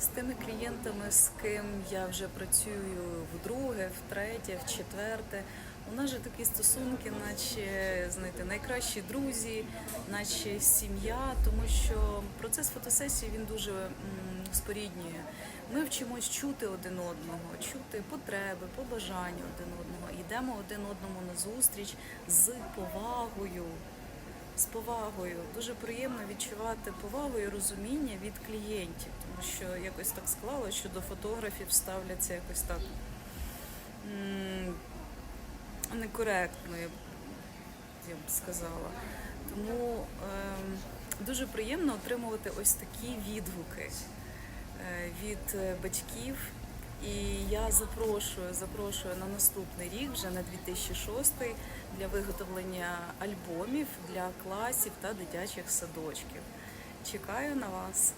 з тими клієнтами, з ким я вже працюю вдруге, втретє, вчетверте. У нас же такі стосунки, наче знаєте, найкращі друзі, наче сім'я, тому що процес фотосесії він дуже споріднює. Ми вчимось чути один одного, чути потреби, побажання один одного. Йдемо один одному на зустріч з повагою. З повагою дуже приємно відчувати повагу і розуміння від клієнтів, тому що якось так склалося, що до фотографів ставляться якось так некоректно, я б, сказала. Тому ем, дуже приємно отримувати ось такі відгуки е, від е, батьків. І я запрошую, запрошую на наступний рік, вже на 2006, для виготовлення альбомів для класів та дитячих садочків. Чекаю на вас.